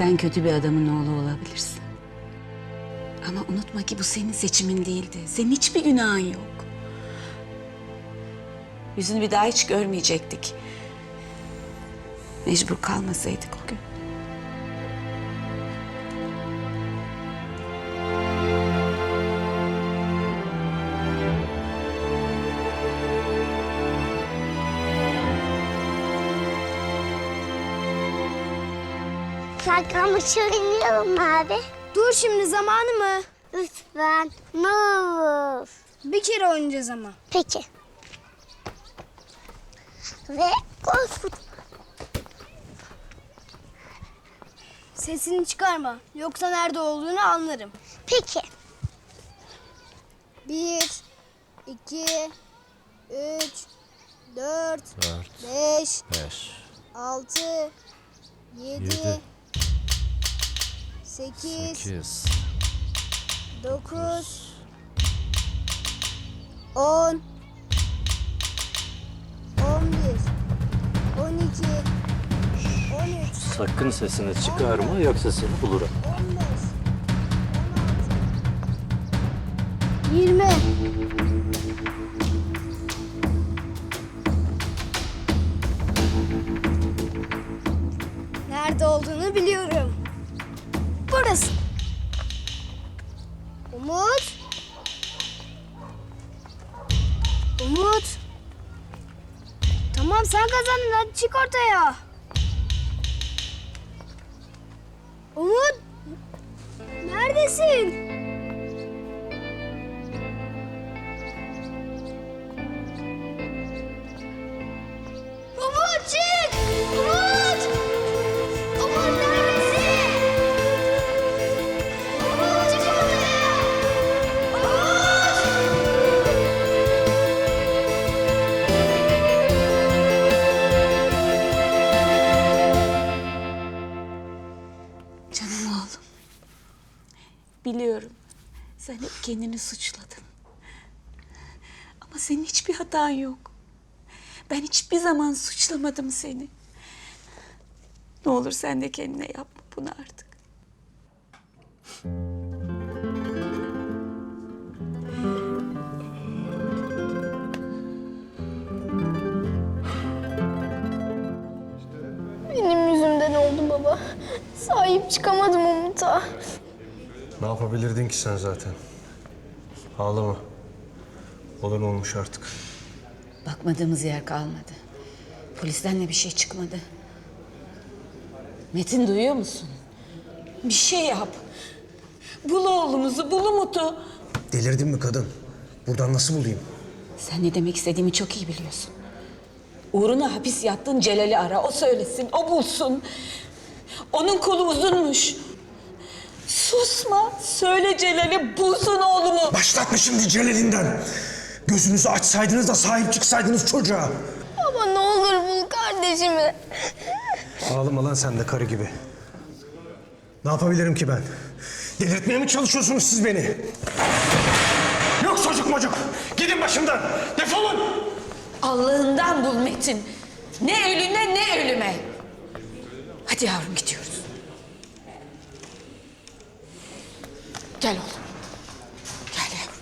Sen kötü bir adamın oğlu olabilirsin. Ama unutma ki bu senin seçimin değildi. Senin hiçbir günahın yok. Yüzünü bir daha hiç görmeyecektik. Mecbur kalmasaydık o gün. Saklambaç oynayalım abi? Dur şimdi zamanı mı? Lütfen. Ne olur. Bir kere oynayacağız ama. Peki. Ve gol fut. Sesini çıkarma. Yoksa nerede olduğunu anlarım. Peki. Bir, iki, üç, dört, Dört, beş, beş, altı, yedi, Yedi. Sekiz, sekiz, dokuz, on, on bir, on iki, on üç, Sakın sesini çıkarma yoksa seni bulurum. on beş, on altı, yirmi. Nerede olduğunu biliyorum. Burası. Umut. Umut. Tamam sen kazandın hadi çık ortaya. Umut. Neredesin? Biliyorum. Sen hep kendini suçladın. Ama senin hiçbir hatan yok. Ben hiçbir zaman suçlamadım seni. Ne olur sen de kendine yapma bunu artık. Benim yüzümden oldu baba. Sahip çıkamadım Umut'a. Ne yapabilirdin ki sen zaten? Ağlama. Olan olmuş artık. Bakmadığımız yer kalmadı. Polisten de bir şey çıkmadı. Metin duyuyor musun? Bir şey yap. Bul oğlumuzu, bul Umut'u. Delirdin mi kadın? Buradan nasıl bulayım? Sen ne demek istediğimi çok iyi biliyorsun. Uğruna hapis yattın Celal'i ara. O söylesin, o bulsun. Onun kolu uzunmuş. Susma, söyle Celal'e bulsun oğlumu. Başlatma şimdi Celal'inden. Gözünüzü açsaydınız da sahip çıksaydınız çocuğa. Baba ne olur bul kardeşimi. Ağlama lan sen de karı gibi. Ne yapabilirim ki ben? Delirtmeye mi çalışıyorsunuz siz beni? Yok çocuk mocuk. Gidin başımdan. Defolun. Allah'ından bul Metin. Ne ölüne ne ölüme. Hadi yavrum gidiyoruz. Gel oğlum. Gel yavrum.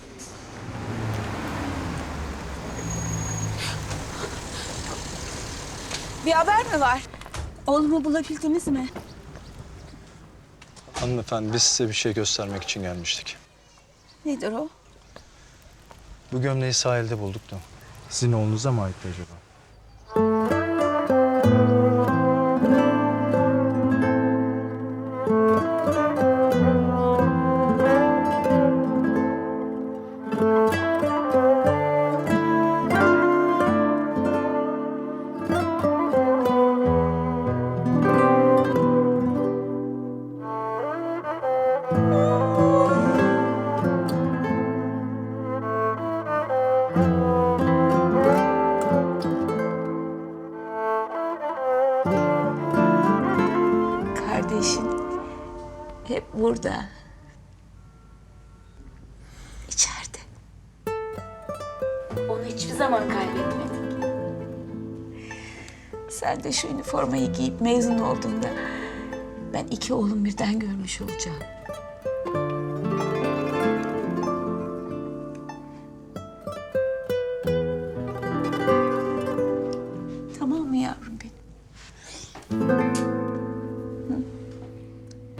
Bir haber mi var? Oğlumu bulabildiniz mi? Hanımefendi biz size bir şey göstermek için gelmiştik. Nedir o? Bu gömleği sahilde bulduk da. Sizin oğlunuza mı aitti acaba? Kardeşin hep burada. İçeride. Onu hiçbir zaman kaybetmedik. Sen de şu üniformayı giyip mezun olduğunda Ben iki oğlum birden görmüş olacağım.